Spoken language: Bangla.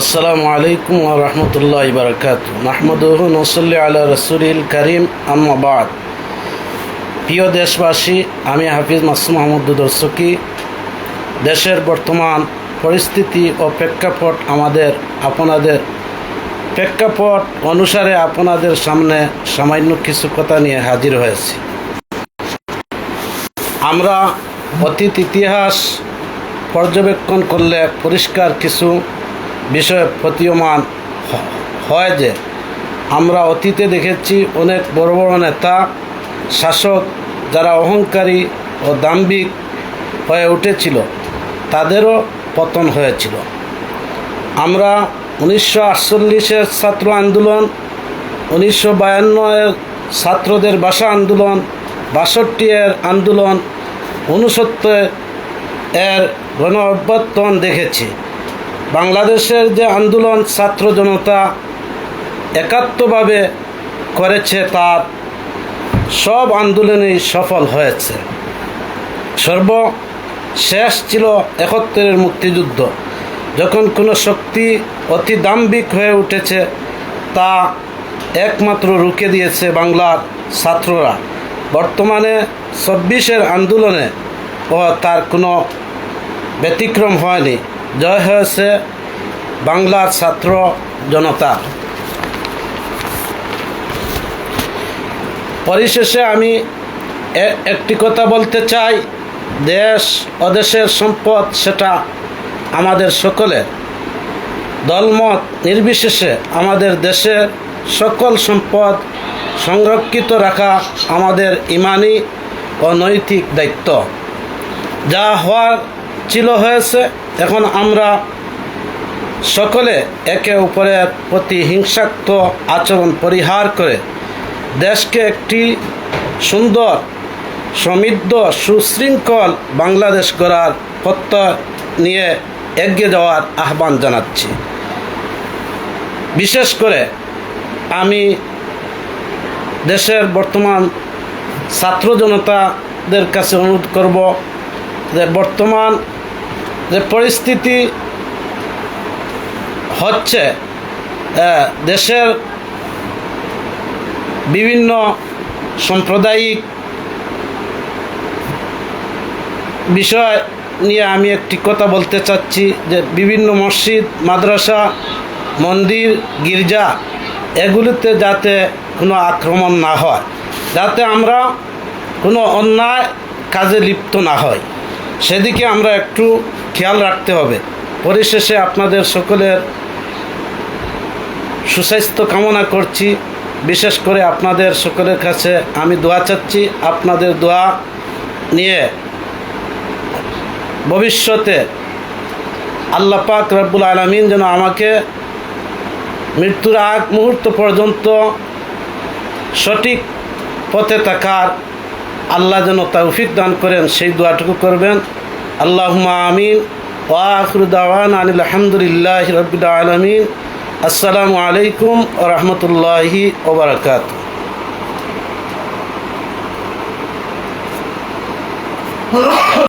আসসালামু আলাইকুম ওয়া রাহমাতুল্লাহি রহমতুল্লাহ বারকাত মাহমুদুহ নসল্লি আল্লাহ রসুলিল করিম আম্মাবাদ প্রিয় দেশবাসী, আমি হাফিজ মাসুম মাহমুদ দর্শকী দেশের বর্তমান পরিস্থিতি ও প্রেক্ষাপট আমাদের, আপনাদের প্রেক্ষাপট অনুসারে আপনাদের সামনে সামান্য কিছু কথা নিয়ে হাজির হয়েছি। আমরা অতীত ইতিহাস পর্যবেক্ষণ করলে পরিষ্কার কিছু বিষয় প্রতীয়মান হয় যে আমরা অতীতে দেখেছি অনেক বড় বড় নেতা, শাসক যারা অহংকারী ও দাম্ভিক হয়ে উঠেছিল, তাদেরও পতন হয়েছিল। আমরা উনিশশো আটচল্লিশের ছাত্র আন্দোলন, উনিশশো বায়ান্নের ছাত্রদের ভাষা আন্দোলন বাষট্টি এর আন্দোলন উনসত্তর এর গণ অভ্যর্থন দেখেছি। বাংলাদেশের যে আন্দোলন ছাত্র জনতা একাত্মভাবে করেছে তার সব আন্দোলনেই সফল হয়েছে। সর্ব শেষ ছিল একাত্তরের মুক্তিযুদ্ধ। যখন কোনো শক্তি অতি দাম্ভিক হয়ে উঠেছে, তা একমাত্র রুখে দিয়েছে বাংলার ছাত্ররা। বর্তমানে চব্বিশের আন্দোলনে ও তার কোনো ব্যতিক্রম হয়নি। জয় হয়েছে বাংলার ছাত্র জনতার পরিশেষে আমি একটি কথা বলতে চাই, দেশ অদেশের সম্পদ সেটা আমাদের সকলের। দলমত নির্বিশেষে আমাদের দেশের সকল সম্পদ সংরক্ষিত রাখা আমাদের ইমানি ও নৈতিক দায়িত্ব। যা হওয়ার ছিল হয়েছে, এখন আমরা সকলে একে অপরের প্রতি হিংসাত্মক আচরণ পরিহার করে দেশকে একটি সুন্দর, সমৃদ্ধ, সুশৃঙ্খল বাংলাদেশ গড়ার প্রত্যয় নিয়ে এগিয়ে যাওয়ার আহ্বান জানাচ্ছি। বিশেষ করে আমি দেশের বর্তমান ছাত্র জনতাদের কাছে অনুরোধ করব যে বর্তমান যে পরিস্থিতি হচ্ছে দেশের বিভিন্ন সাম্প্রদায়িক বিষয় নিয়ে আমি একটি কথা বলতে চাচ্ছি, যে বিভিন্ন মসজিদ, মাদ্রাসা, মন্দির, গির্জা, এগুলিতে যাতে কোনো আক্রমণ না হয়, যাতে আমরা কোনো অন্যায় কাজে লিপ্ত না হয় সেদিকে আমরা একটু খেয়াল রাখতে হবে। পরিশেষে আপনাদের সকলের সুস্বাস্থ্য কামনা করছি। বিশেষ করে আপনাদের সকলের কাছে আমি দোয়া চাচ্ছি। আপনাদের দোয়া নিয়ে ভবিষ্যতে আল্লাহ পাক রব্বুল আলমিন যেন আমাকে মৃত্যুর আগ মুহূর্ত পর্যন্ত সঠিক পথে থাকার আল্লাহ যেন তৌফিক দান করেন, সেই দোয়াটুকু করবেন। আল্লাহ আমিন। ওয়াখরুদ্দাওয়ান আনিল আলহামদুলিল্লাহ রবিল আলমিন। আসসালামু আলাইকুম ও রহমতুল্লাহি ওবরাকাত Huh?